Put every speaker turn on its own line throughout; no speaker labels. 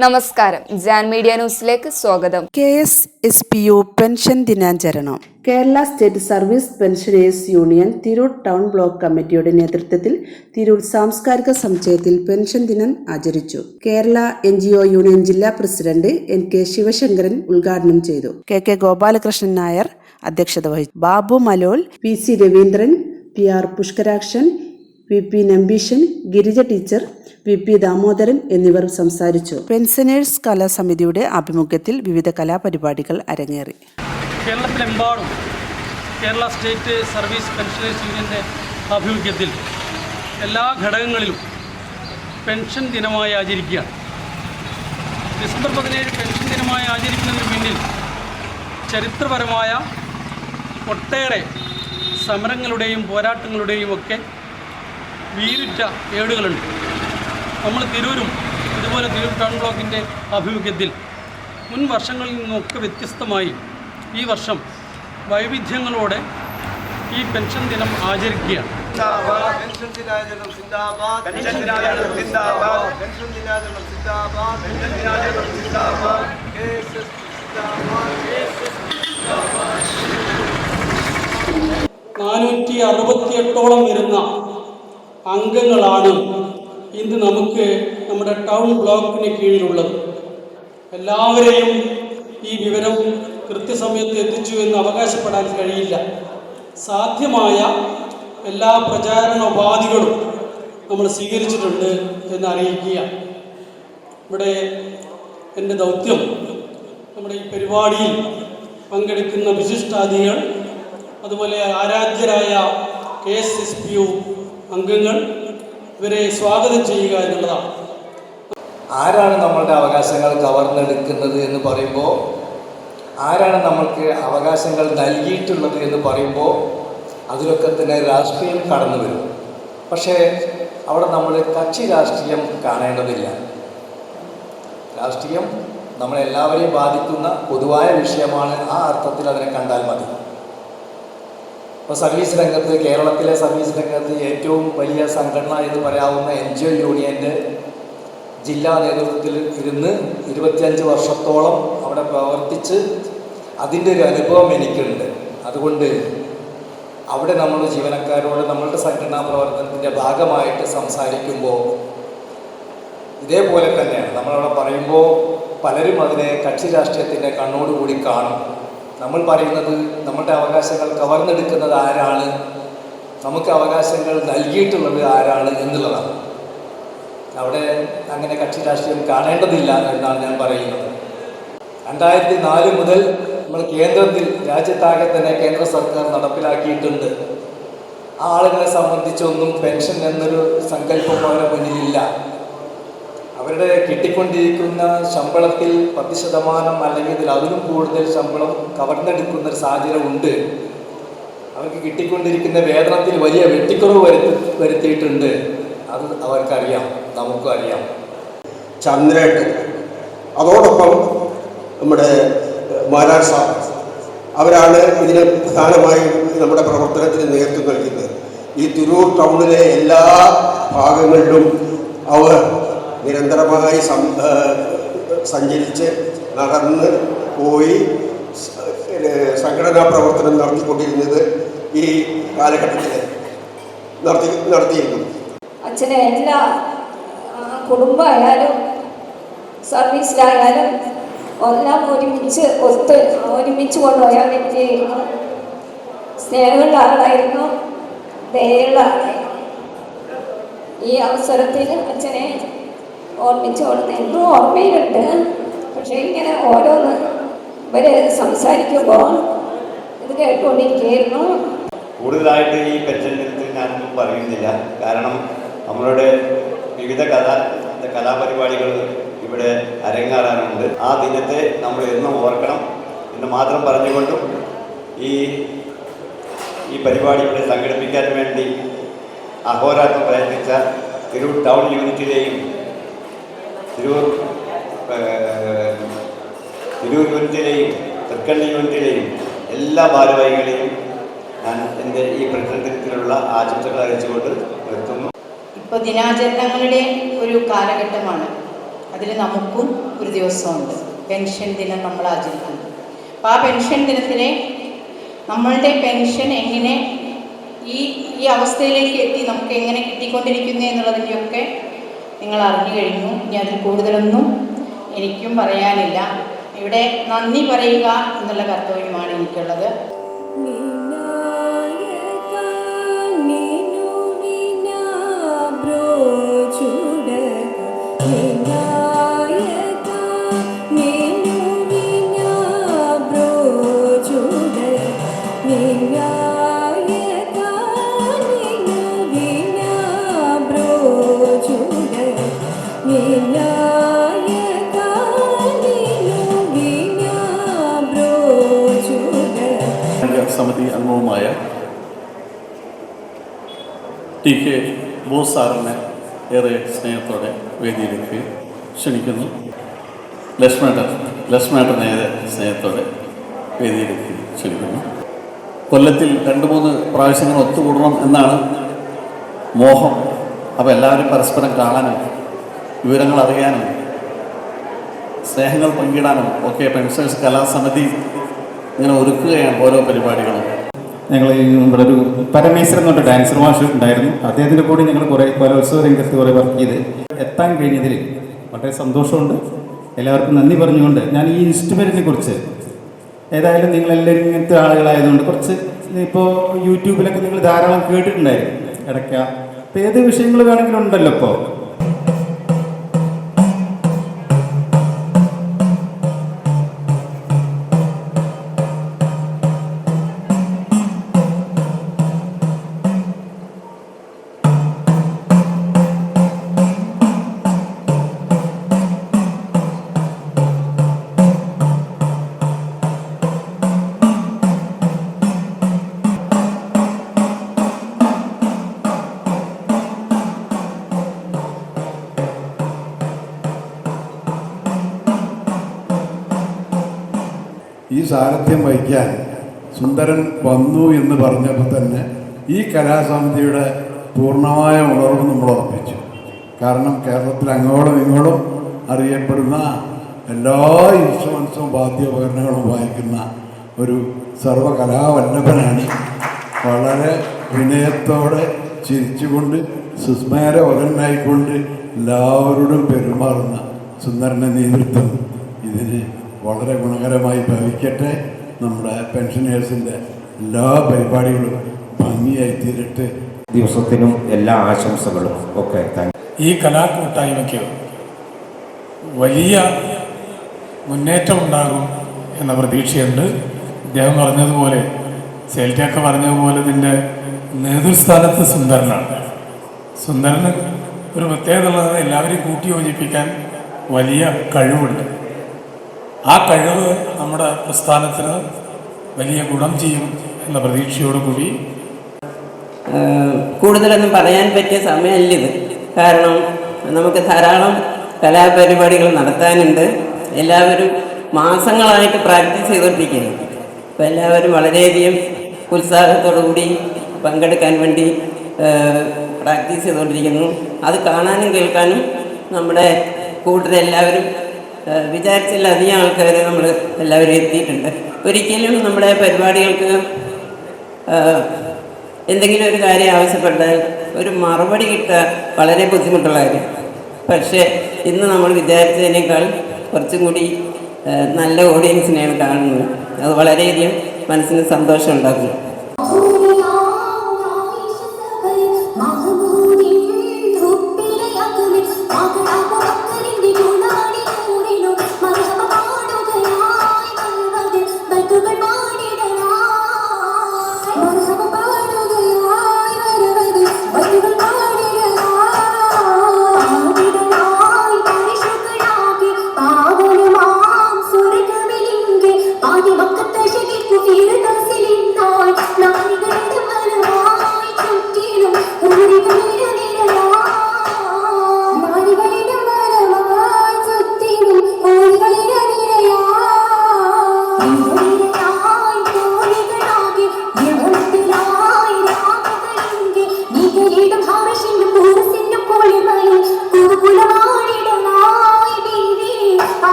നമസ്കാരം. ജാൻ മീഡിയ ന്യൂസിലേക്ക് സ്വാഗതം.
K S S P U pension ദിനാചരണം. Kerala state service pensioners union Tirur town block കമ്മിറ്റിയുടെ നേതൃത്വത്തിൽ തിരൂർ സാംസ്കാരിക സമുച്ചയത്തിൽ പെൻഷൻ ദിനം ആചരിച്ചു. Kerala N G O union ജില്ലാ പ്രസിഡന്റ് എൻ കെ ശിവശങ്കരൻ ഉദ്ഘാടനം ചെയ്തു. കെ കെ ഗോപാലകൃഷ്ണൻ നായർ അധ്യക്ഷത വഹിച്ചു. Babu Malol P C Raveendran P R Pushkarakshan V P Nambeesan Girija teacher V P Damodaran എന്നിവർ സംസാരിച്ചു. പെൻഷനേഴ്സ് കലാസമിതിയുടെ ആഭിമുഖ്യത്തിൽ വിവിധ കലാപരിപാടികൾ അരങ്ങേറി.
കേരളത്തിലെമ്പാടും കേരള സ്റ്റേറ്റ് സർവീസ് പെൻഷനേഴ്സ് യൂണിയന്റെ ആഭിമുഖ്യത്തിൽ എല്ലാ ഘടകങ്ങളിലും പെൻഷൻ ദിനമായി ആചരിക്കുകയാണ്. ഡിസംബർ പതിനേഴ് പെൻഷൻ ദിനമായി ആചരിക്കുന്നതിന് പിന്നിൽ ചരിത്രപരമായ ഒട്ടേറെ സമരങ്ങളുടെയും പോരാട്ടങ്ങളുടെയും ഒക്കെ വീരുറ്റ ഏടുകളുണ്ട്. നമ്മൾ തിരൂരും ഇതുപോലെ തിരൂർ ടൗൺ ബ്ലോക്കിന്റെ ആഭിമുഖ്യത്തിൽ മുൻ വർഷങ്ങളിൽ നിന്നൊക്കെ വ്യത്യസ്തമായി ഈ വർഷം വൈവിധ്യങ്ങളോടെ ഈ പെൻഷൻ ദിനം ആചരിക്കുകയാണ്. നാനൂറ്റി അറുപത്തിയെട്ടോളം വരുന്ന അംഗങ്ങളാണ് ഇന്ന് നമുക്ക് നമ്മുടെ ടൗൺ ബ്ലോക്കിന് കീഴിലുള്ളത്. എല്ലാവരെയും ഈ വിവരം കൃത്യസമയത്ത് എത്തിച്ചു എന്ന് അവകാശപ്പെടാൻ കഴിയില്ല. സാധ്യമായ എല്ലാ പ്രചാരണ ഉപാധികളും നമ്മൾ സ്വീകരിച്ചിട്ടുണ്ട് എന്ന് അറിയിക്കുക. ഇവിടെ എന്റെ ദൗത്യം നമ്മുടെ ഈ പരിപാടിയിൽ പങ്കെടുക്കുന്ന വിശിഷ്ടാതികൾ അതുപോലെ ആരാധ്യരായ K S S P U അംഗങ്ങൾ ഇവരെ സ്വാഗതം ചെയ്യുക എന്നുള്ളതാണ്.
ആരാണ് നമ്മളുടെ അവകാശങ്ങൾ കവർന്നെടുക്കുന്നത് എന്ന് പറയുമ്പോൾ ആരാണ് നമ്മൾക്ക് അവകാശങ്ങൾ നൽകിയിട്ടുള്ളത് എന്ന് പറയുമ്പോൾ അതിലൊക്കെ തന്നെ രാഷ്ട്രീയം കടന്നു വരും. പക്ഷേ അവിടെ നമ്മൾ കക്ഷി രാഷ്ട്രീയം കാണേണ്ടതില്ല. രാഷ്ട്രീയം നമ്മളെല്ലാവരെയും ബാധിക്കുന്ന പൊതുവായ വിഷയമാണ് ആ അർത്ഥത്തിൽ അതിനെ കണ്ടാൽ മതി. ഇപ്പോൾ സർവീസ് രംഗത്ത് കേരളത്തിലെ സർവീസ് രംഗത്ത് ഏറ്റവും വലിയ സംഘടന എന്ന് പറയാവുന്ന എൻ ജി ഒ യൂണിയന്റെ ജില്ലാ നേതൃത്വത്തിൽ ഇരുന്ന് ഇരുപത്തിയഞ്ച് വർഷത്തോളം അവിടെ പ്രവർത്തിച്ച് അതിന്റെ ഒരു അനുഭവം എനിക്കുണ്ട്. അതുകൊണ്ട് അവിടെ നമ്മൾ ജീവനക്കാരോട് നമ്മളുടെ സംഘടനാ പ്രവർത്തനത്തിന്റെ ഭാഗമായിട്ട് സംസാരിക്കുമ്പോൾ ഇതേപോലെ തന്നെയാണ്. നമ്മളവിടെ പറയുമ്പോൾ പലരും അതിനെ കക്ഷി രാഷ്ട്രീയത്തിന്റെ കണ്ണോടുകൂടി കാണും. നമ്മൾ പറയുന്നത് നമ്മുടെ അവകാശങ്ങൾ കവർന്നെടുക്കുന്നത് ആരാണ്? നമുക്ക് അവകാശങ്ങൾ നൽകിയിട്ടുള്ളത് ആരാണ് എന്നുള്ളതാണ്. അവിടെ അങ്ങനെ കക്ഷി രാഷ്ട്രീയം കാണേണ്ടതില്ല എന്നാണ് ഞാൻ പറയുന്നത്. രണ്ടായിരത്തി നാല് മുതൽ നമ്മൾ കേന്ദ്രത്തിൽ രാജ്യത്താകെ തന്നെ കേന്ദ്ര സർക്കാർ നടപ്പിലാക്കിയിട്ടുണ്ട്. ആ ആളുകളെ സംബന്ധിച്ചൊന്നും പെൻഷൻ എന്നൊരു സങ്കല്പം അവരുടെ മുന്നിലില്ല. അവരുടെ കിട്ടിക്കൊണ്ടിരിക്കുന്ന ശമ്പളത്തിൽ പത്ത് ശതമാനം അല്ലെങ്കിൽ അതിലും കൂടുതൽ ശമ്പളം കവർന്നെടുക്കുന്ന ഒരു സാഹചര്യം ഉണ്ട്. അവർക്ക് കിട്ടിക്കൊണ്ടിരിക്കുന്ന വേതനത്തിൽ വലിയ വെട്ടിക്കുറവ് വരുത്തി വരുത്തിയിട്ടുണ്ട്. അത് അവർക്കറിയാം. നമുക്കും അറിയാം.
ചന്ദ്രേട്ടൻ അതോടൊപ്പം നമ്മുടെ മാരാർ സാർ അവരാണ് ഇതിന് പ്രധാനമായും നമ്മുടെ പ്രവർത്തനത്തിന് നേതൃത്വം നൽകുന്നത് ഈ തിരൂർ ടൗണിലെ എല്ലാ ഭാഗങ്ങളിലും അവർ നിരന്തരമായി സഞ്ചരിച്ച് നടന്ന് പോയി സംഘടനാ പ്രവർത്തനം നടത്തിക്കൊണ്ടിരുന്നത് ഈ കാലഘട്ടത്തിൽ നടത്തി നടത്തിയിരുന്നു.
അച്ഛനെ എല്ലാ കുടുംബമായാലും സർവീസിലായാലും എല്ലാം ഒരുമിച്ച് ഒത്ത് ഒരുമിച്ച് കൊണ്ടുപോയ വ്യക്തിയായിരുന്നു സ്നേഹമുള്ള ആളായിരുന്നു ദയുള്ള ആളായിരുന്നു. ഈ അവസരത്തിൽ അച്ഛനെ ഓർമ്മിച്ച് കൊടുത്ത് എന്നും ഓർമ്മയിലുണ്ട്. പക്ഷേ ഇങ്ങനെ ഓരോന്ന് ഇവർ സംസാരിക്കുമ്പോൾ ഇത് കേട്ടുകൊണ്ടിരിക്കുകയായിരുന്നു
കൂടുതലായിട്ട് ഈ ദിനത്തിൽ ഞാനൊന്നും പറയുന്നില്ല. കാരണം നമ്മളുടെ വിവിധ കലാ കലാപരിപാടികൾ ഇവിടെ അരങ്ങാറാറുണ്ട്. ആ ദിനത്തെ നമ്മൾ എന്നും ഓർക്കണം എന്ന് മാത്രം പറഞ്ഞുകൊണ്ടും ഈ ഈ പരിപാടി ഇവിടെ സംഘടിപ്പിക്കാൻ വേണ്ടി അഹോരാത്രം പ്രയത്നിച്ച തിരൂർ ടൗൺ യൂണിറ്റിലെയും തിരൂർ തിരൂർ യൂണിറ്റിലെയും തൃക്കണ്ണി യൂണിറ്റിലെയും എല്ലാ ഭാരവാഹികളെയും ഞാൻ എന്റെ ഈ പ്രകടനത്തിലുള്ള ആശംസകൾ അറിയിച്ചുകൊണ്ട് നിർത്തുന്നു.
ഇപ്പോൾ ദിനാചരണങ്ങളുടെ ഒരു കാലഘട്ടമാണ്. അതിൽ നമുക്കും ഒരു ദിവസമുണ്ട്. പെൻഷൻ ദിനം നമ്മൾ ആചരിക്കുന്നു. അപ്പോൾ ആ പെൻഷൻ ദിനത്തിനെ നമ്മളുടെ പെൻഷൻ എങ്ങനെ ഈ ഈ അവസ്ഥയിലേക്ക് എത്തി നമുക്ക് എങ്ങനെ കിട്ടിക്കൊണ്ടിരിക്കുന്നു എന്നുള്ളതിന്റെയൊക്കെ നിങ്ങൾ അറിഞ്ഞു കഴിഞ്ഞു ഇനി അതിൽ കൂടുതലൊന്നും എനിക്കും പറയാനില്ല. ഇവിടെ നന്ദി പറയുക എന്നുള്ള കർത്തവ്യമാണ് എനിക്കുള്ളത്.
ടി കെ ബോസ് സാറിനെ ഏറെ സ്നേഹത്തോടെ വേദിയിലേക്ക് ക്ഷണിക്കുന്നു. ലക്ഷ്മേട്ടൻ ലക്ഷ്മേട്ടനെ ഏറെ സ്നേഹത്തോടെ വേദിയിലേക്ക് ക്ഷണിക്കുന്നു. കൊല്ലത്തിൽ രണ്ട് മൂന്ന് പ്രാവശ്യങ്ങൾ ഒത്തുകൂടണം എന്നാണ് മോഹം. അപ്പോൾ എല്ലാവരും പരസ്പരം കാണാനും വിവരങ്ങൾ അറിയാനും സ്നേഹങ്ങൾ പങ്കിടാനും ഒക്കെ പെൻഷൻസ് കലാസമിതി ഇങ്ങനെ ഒരുക്കുകയാണ് ഓരോ പരിപാടികളും.
ഞങ്ങൾ ഇവിടെ ഒരു പരമേശ്വരൻ എന്ന് പറഞ്ഞ ഡാൻസർ മാഷ് ഉണ്ടായിരുന്നു. അദ്ദേഹത്തിന്റെ കൂടെ ഞങ്ങൾ കുറേ കലോത്സവ രംഗത്ത് കുറേ വർക്ക് ചെയ്ത് എത്താൻ കഴിഞ്ഞതിൽ വളരെ സന്തോഷമുണ്ട്. എല്ലാവർക്കും നന്ദി പറഞ്ഞുകൊണ്ട് ഞാൻ ഈ ഇൻസ്ട്രുമെന്റിനെ കുറിച്ച് ഏതായാലും നിങ്ങളെല്ലാവരും ഇങ്ങനത്തെ ആളുകളായതുകൊണ്ട് കുറച്ച് ഇപ്പോൾ യൂട്യൂബിലൊക്കെ നിങ്ങൾ ധാരാളം കേട്ടിട്ടുണ്ടായിരുന്നു ഇടയ്ക്ക ഏത് വിഷയങ്ങൾ വേണമെങ്കിലും ഉണ്ടല്ലോ ഇപ്പോൾ
ഈ സാരഥ്യം വഹിക്കാൻ സുന്ദരൻ വന്നു എന്ന് പറഞ്ഞപ്പോൾ തന്നെ ഈ കലാസമിതിയുടെ പൂർണമായ ഉണർവ് നമ്മൾ ഉറപ്പിച്ചു. കാരണം കേരളത്തിൽ അങ്ങോളം ഇങ്ങോളം അറിയപ്പെടുന്ന എല്ലാ ഇൻസ്ട്രുമെൻസും വാദ്യോപകരണങ്ങളും വായിക്കുന്ന ഒരു സർവകലാവല്ലഭനാണ്. വളരെ വിനയത്തോടെ ചിരിച്ചുകൊണ്ട് സുസ്മേരവകനായിക്കൊണ്ട് എല്ലാവരോടും പെരുമാറുന്ന സുന്ദരന്റെ നേതൃത്വം ഇതിന് വളരെ ഗുണകരമായി ഭവിക്കട്ടെ. നമ്മുടെ പെൻഷനേഴ്സിന്റെ എല്ലാ പരിപാടികളും ഭംഗിയായി തീരട്ടെ.
ദിവസത്തിനും എല്ലാ ആശംസകളും ഒക്കെ താങ്ക്
ഈ കലാകൂട്ടായ്മയ്ക്ക് വലിയ മുന്നേറ്റം ഉണ്ടാകും എന്ന പ്രതീക്ഷയുണ്ട്. അദ്ദേഹം പറഞ്ഞതുപോലെ സെൽറ്റൊക്കെ പറഞ്ഞതുപോലെ ഇതിന്റെ നേതൃസ്ഥാനത്ത് സുന്ദരനാണ്. സുന്ദരന് ഒരു പ്രത്യേകത ഉള്ളത് എല്ലാവരെയും കൂട്ടി യോജിപ്പിക്കാൻ വലിയ കഴിവുണ്ട്. ആ കഴിവ് നമ്മുടെ പ്രസ്ഥാനത്തിന് വലിയ ഗുണം ചെയ്യും എന്ന പ്രതീക്ഷയോടുകൂടി
കൂടുതലൊന്നും പറയാൻ പറ്റിയ സമയമല്ല ഇത് കാരണം നമുക്ക് ധാരാളം കലാപരിപാടികൾ നടത്താനുണ്ട്. എല്ലാവരും മാസങ്ങളായിട്ട് പ്രാക്ടീസ് ചെയ്തുകൊണ്ടിരിക്കുകയാണ്. അപ്പോൾ എല്ലാവരും വളരെയധികം ഉത്സാഹത്തോടുകൂടി പങ്കെടുക്കാൻ വേണ്ടി പ്രാക്ടീസ് ചെയ്തുകൊണ്ടിരിക്കുന്നു. അത് കാണാനും കേൾക്കാനും നമ്മുടെ കൂട്ടത്തിൽ ഏഹ് ആൾക്കാർ നമ്മൾ എല്ലാവരും എത്തിയിട്ടുണ്ട്. ഒരിക്കലും നമ്മുടെ പരിപാടികൾക്ക് എന്തെങ്കിലും ഒരു കാര്യം ആവശ്യപ്പെട്ടാൽ ഒരു മറുപടി കിട്ടുക വളരെ ബുദ്ധിമുട്ടുള്ള കാര്യം. പക്ഷേ ഇന്ന് നമ്മൾ വിചാരിച്ചതിനേക്കാൾ കുറച്ചും കൂടി നല്ല ഓഡിയൻസിനെയാണ് കാണുന്നത്. അത് വളരെയധികം മനസ്സിന് സന്തോഷം ഉണ്ടാക്കുന്നു.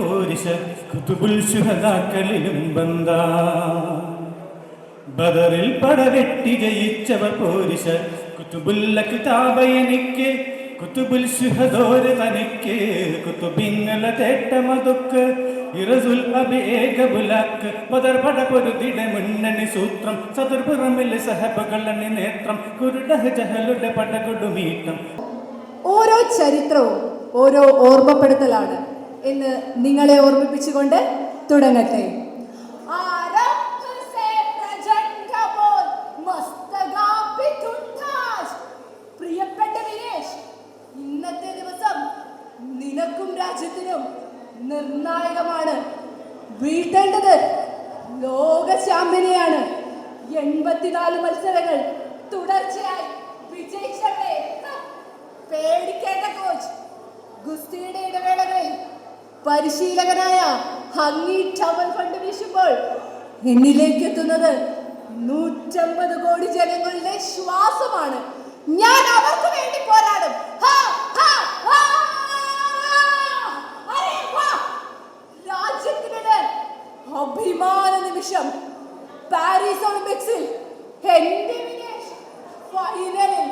പോരിശ കുതുബുൽ ശുഹദാക്കളിലും ബന്ധ. ബദറിൽ പടവെട്ടി ജയിച്ചവർ പോരിശ കുത്തുബുല്ല കിതാബയനിക്ക് കുതുബുൽ ശുഹദോര് തനിക്ക്. കുത്തുബിങ്ങല തേട്ടമതൊക്ക് ഇറസുൽ അബി ബുലാക്ക് ബദർ പട പൊരുതിട മുന്നണി സൂത്രം സതുർപുറമിൽ സഹബകളണി നേത്രം. കുരുടഹ ജഹലുടെ പടകൊടുമീട്ടം.
ഓരോ ചരിത്രവും ഓരോ ഓർമ്മപ്പെടുത്തലാണ്. എന്ന് നിങ്ങളെ ഓർമ്മിപ്പിച്ചുകൊണ്ട് തുടങ്ങട്ടെ. പ്രിയപ്പെട്ട വിനേഷ് ഇന്നത്തെ ദിവസം നിനക്കും രാജ്യത്തിനും നിർണായകമാണ്. വീട്ടേണ്ടത് ലോക ചാമ്പ്യനെയാണ്. എൺപത്തിനാല് മത്സരങ്ങൾ തുടർച്ചയായി വിജയിച്ചവരെ പേടിക്കേണ്ട കോച്ച് ഗുസ്തിയുടെ ഇടവേളകളിൽ പരിശീലകനായ ഹങ്ങി ടവൽ ഫണ്ട് വീശുമ്പോൾ എന്നിലേക്ക് എത്തുന്നത് നൂറ്റമ്പത് കോടി ജനങ്ങളുടെ ശ്വാസമാണ്. ഞാൻ അവർക്ക് വേണ്ടി പോരാടും! അരേ അഭിമാന നിമിഷം. പാരീസ് ഒളിമ്പിക്സിൽ എന്റെ വിനേഷ് ഫൈനലിൽ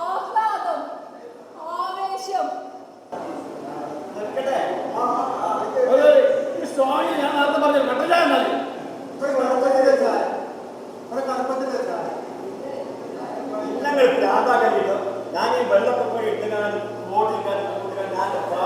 ആഹ്ലാദം ആവേശം
ഞാൻ ഈ വെള്ളത്തിൽ പോയി എടുത്തുകാൻ ബോട്ടിൽ ഞാൻ പ്രായം പോകും